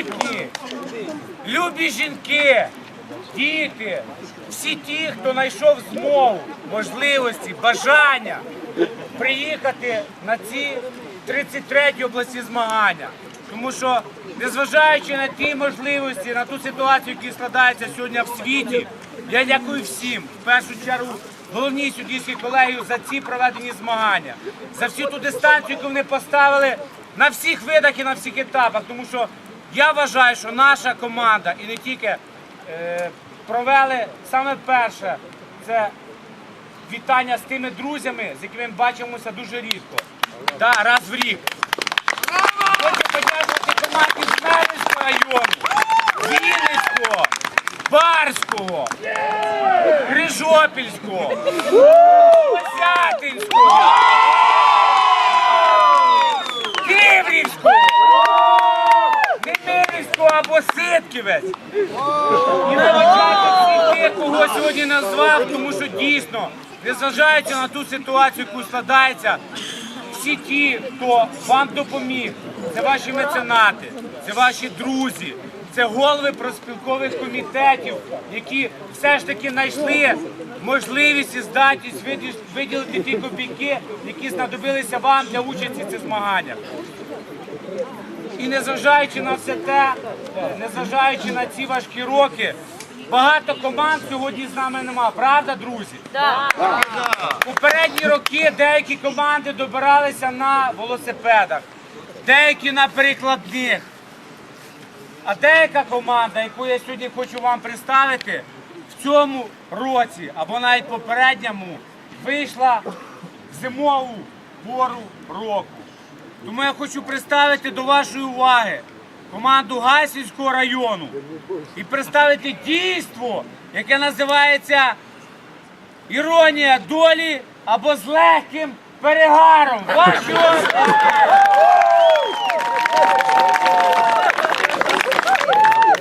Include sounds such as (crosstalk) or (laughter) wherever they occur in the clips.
майбутні, любі жінки, діти, всі ті, хто знайшов змогу, можливості, бажання приїхати на ці 33 області змагання. Тому що, незважаючи на ті можливості, на ту ситуацію, яка складається сьогодні в світі, я дякую всім, в першу чергу, головній суддівській колегії за ці проведені змагання, за всю ту дистанцію, яку вони поставили на всіх видах і на всіх етапах. Тому що я вважаю, що наша команда і не тільки е, провели саме перше, це вітання з тими друзями, з якими ми бачимося дуже рідко. Да, раз в рік. Хочу подякувати команді з Мелицького району, Вінницького, Барського, Крижопільського, Осятинського, або Ситківець. І вибачайте всіх кого сьогодні назвав, тому що дійсно, незважаючи на ту ситуацію, яку складається, всі ті, хто вам допоміг, це ваші меценати, це ваші друзі, це голови проспілкових комітетів, які все ж таки знайшли можливість і здатність виділити ті копійки, які знадобилися вам для участі в цих змаганнях. І незважаючи на все те, незважаючи на ці важкі роки, багато команд сьогодні з нами нема. Правда, друзі? Попередні роки деякі команди добиралися на велосипедах, деякі на перекладних. А деяка команда, яку я сьогодні хочу вам представити, в цьому році або навіть попередньому вийшла в зимову пору року. Тому я хочу представити до вашої уваги команду Гайсівського району і представити дійство, яке називається Іронія долі або з легким перегаром. Ваші оплески!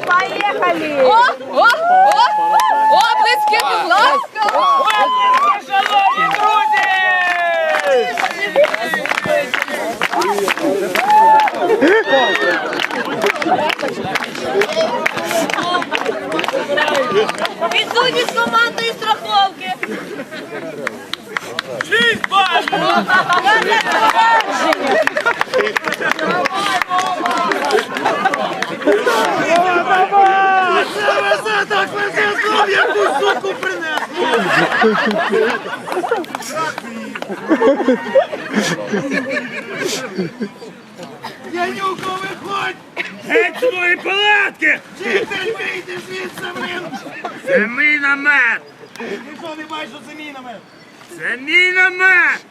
Поехали! О, о, о, облески, будь ласка. Оплески, шановні друзі! Відсутність командної страховки! Шість балів! Янюко, виходь! Геть з моєї палатки! Вчитель, вийди звідси, блин! Це мій намет! Ніхто не бачить, що це мій намет! Це мій намет!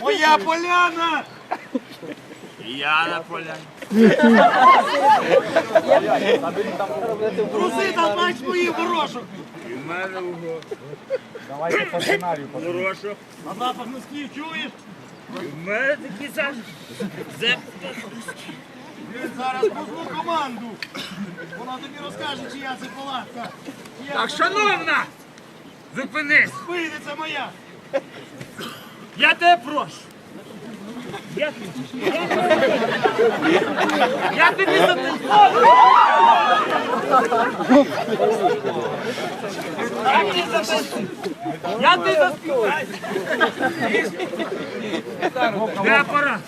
Моя поляна! Я на поляні. Труси там бач мої горошок! І в мене уго. Давайте по сценарію Хорошо. А запах носків чуєш? І в мене такі. Зеп. Блін, зараз позву команду! Вона тобі розкаже, чия це палатка! Я Так, шановна! Зупинись! Це моя! Я тебе прошу. Я, я тобі зателефоную. Я тобі зателефоную. Я тобі заспіваю. Де апарат?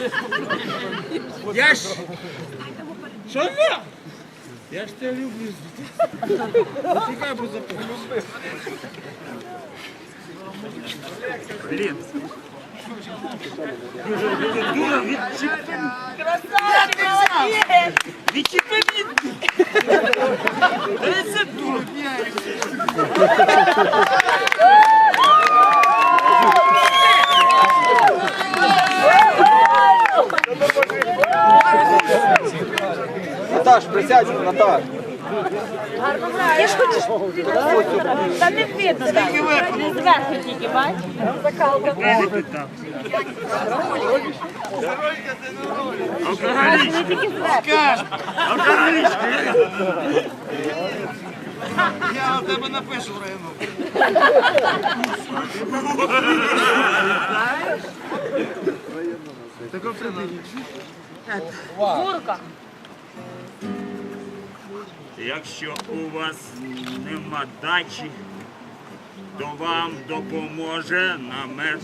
(laughs) Я ж... Що не? Я ж тебе люблю. Чекай, бо запомнив. Блін. Дуже, дуже, дуже відчіпи. Відчіпи від. Та Це дур. Наташ, присядь, Наташ. Я ж хочу. Та не видно так. Не зверху тільки, бач? Закалка. Алкоголічка. Не тільки зверху. Алкоголічка. Я на тебе напишу в району. Гурка. Якщо у вас нема дачі, то вам допоможе намет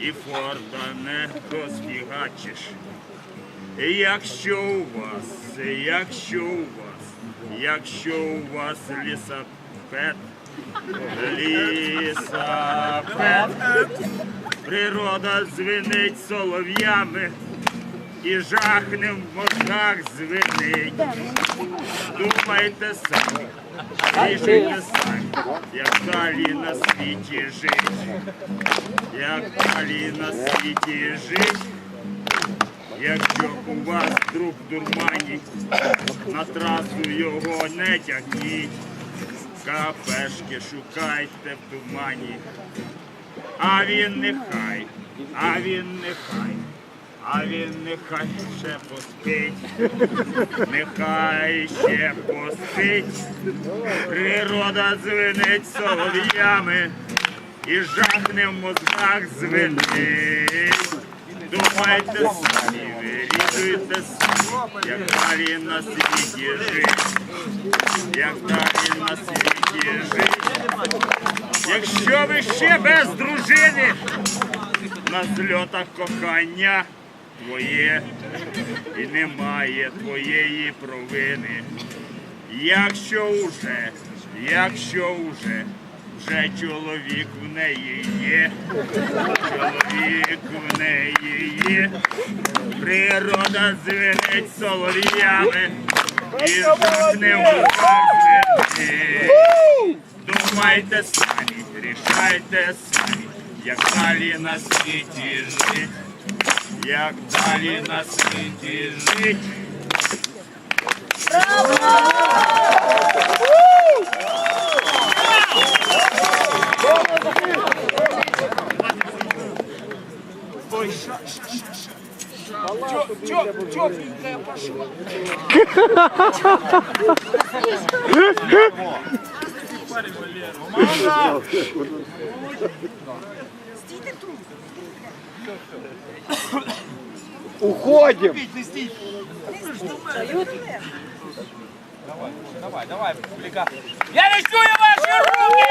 і форта не розфігачиш. Якщо у вас, якщо у вас, якщо у вас лісапет, лісапет, природа звенить солов'ями і жахне в мозгах звенить. Думайте самі, рішуйте самі, як далі на світі жить, як далі на світі жить, якщо у вас друг в дурмані, на трасу його не тягніть, кафешки шукайте в тумані, а він нехай, а він нехай. А він нехай ще поспить, нехай ще поспить, природа звенить солов'ями і жахне в мозгах звенить. Думайте самі, вирішуйте самі, як далі на світі жить, як далі на світі жить. Якщо ви ще без дружини на зльотах кохання твоє і немає твоєї провини. Якщо уже, якщо уже, вже чоловік в неї є, чоловік в неї є, природа звенить солов'ями і жахне в руках. Думайте самі, рішайте самі, як далі на світі жить, як далі на світі жить. (laughs) Уходим. Давай, давай, публіка. Я не чую ваші руки!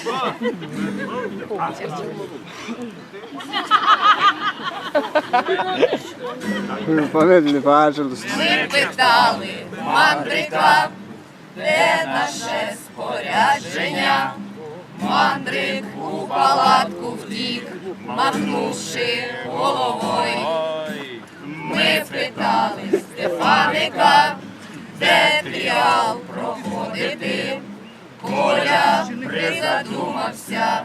Пам'ятаєте, бачилось. Ми питали мандрика, де наше спорядження. Мандрик у палатку втік, махнувши головою. Ми питали Стефаника, де тріал проходити. Коля призадумався,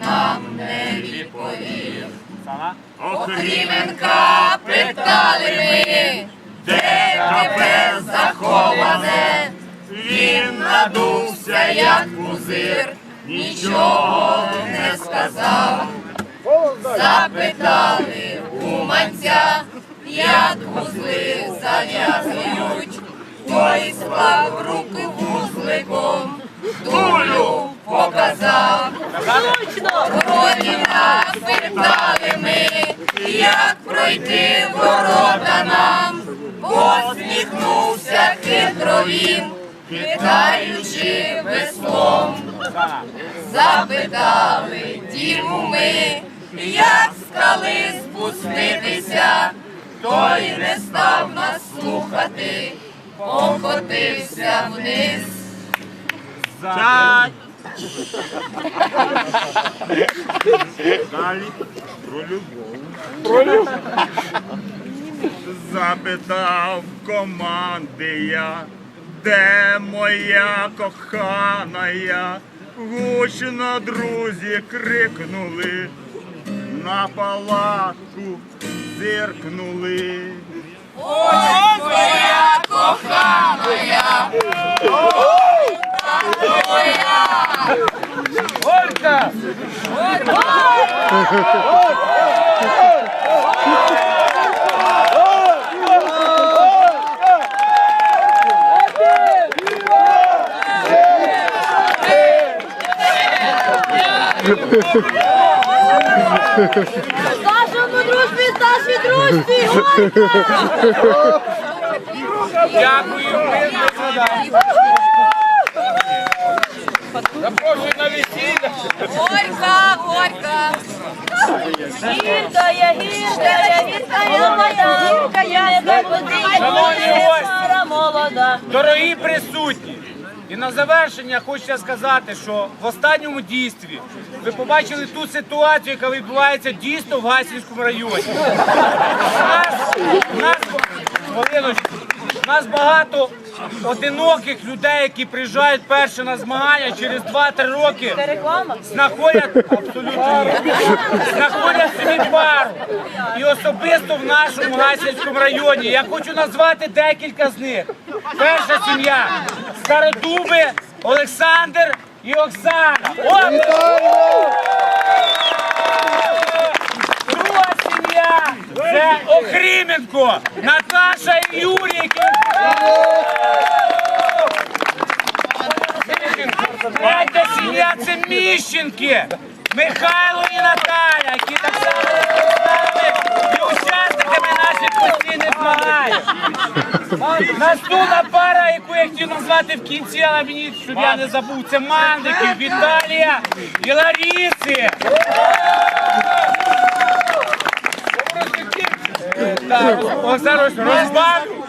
нам не відповів. Охріменка питали ми, де тебе заховане, він надувся, як пузир, нічого не сказав. Запитали уманця, як вузли зав'язують, той склав руки вузликом, дулю показав. Родина питали ми, як пройти ворота нам, посміхнувся хитро він, хитаючи веслом. Запитали діму ми, як скали спуститися, той не став нас слухати, покотився вниз. Далі про любов. Про любов. Запитав команди я, де моя кохана я. Гучно друзі крикнули, на палатку зиркнули. Ось твоя кохана я, Олька! Нашому дружбі, нашій дружбі! Олька! Дякую! Запрошую на весілля. Горька, горька. Гіркая, гіркая, гіркая моя, гіркая, не Шановні подивіться, гості. пара молода. Дорогі присутні, і на завершення хочеться сказати, що в останньому дійстві ви побачили ту ситуацію, яка відбувається дійсно в Гасінському районі. Нас, нас, хвилиночку, у нас багато одиноких людей, які приїжджають перше на змагання через 2-3 роки. Знаходять абсолютно ні. знаходять собі пару. І особисто в нашому Гасінському районі я хочу назвати декілька з них. Перша сім'я Стародуби, Олександр і Оксана. Друга сім'я це Охріменко, Наташа і Юрій. які Третя сім'я це Михайло і Наталя, які так само стали і учасниками наших постійних змагань. Наступна пара, яку я хотів назвати в кінці, але мені, щоб я не забув, це Мандики, Віталія і Ларіси. Ось,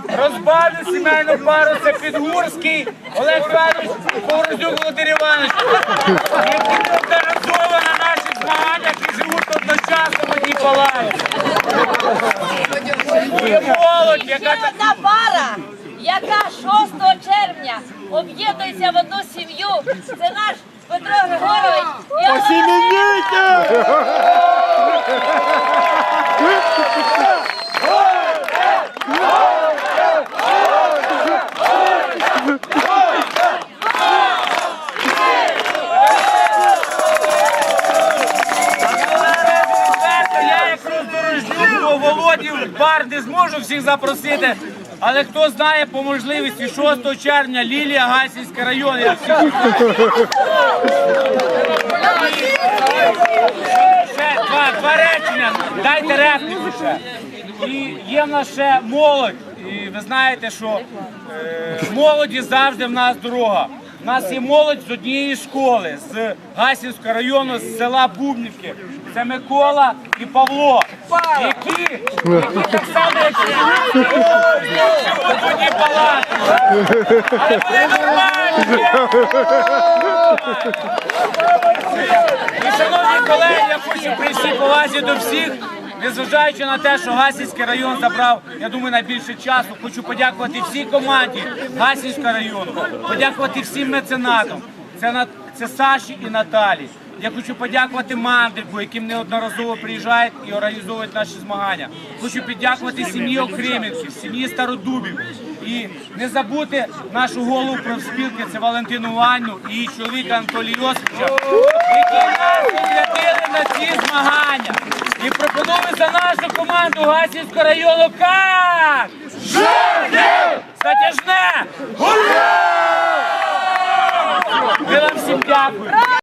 розбавлю, сімейну пару, це Підгурський, Олег Іванович, Повороздюк Володимир Іванович, які неодноразово на наших змаганнях і живуть одночасно в одній палаті. І молодь, яка Ще одна пара, яка 6 червня об'єднується в одну сім'ю. Це наш Петро Григорович і Відверто, я як роздорожню до Володі в бар не зможу всіх запросити. Але хто знає по можливості 6 червня Лілія Гасінська район. Я всіх ще два, два речення. Дайте репліку ще. І є в нас ще молодь. І ви знаєте, що е, молоді завжди в нас дорога. У нас є молодь з однієї школи, з Гасінського району, з села Бубнівки. Це Микола і Павло, які, які так само, як і ви. Але вони нормальні. І, шановні колеги, я хочу при всій повазі до всіх, незважаючи на те, що Гасінський район забрав, я думаю, найбільше часу. Хочу подякувати всій команді Гасінського району, подякувати всім меценатам. Це, на- це Саші і Наталі. Я хочу подякувати Мандрику, яким неодноразово приїжджають і організовують наші змагання. Хочу подякувати сім'ї Окремівців, сім'ї Стародубів. І не забути нашу голову профспілки, це Валентину Ваню і її чоловіка Анатолія Йосипча, які нас відрядили на ці змагання. І пропоную за нашу команду Гасівського району как? Затяжне! Ура! Ми вам всім дякуємо.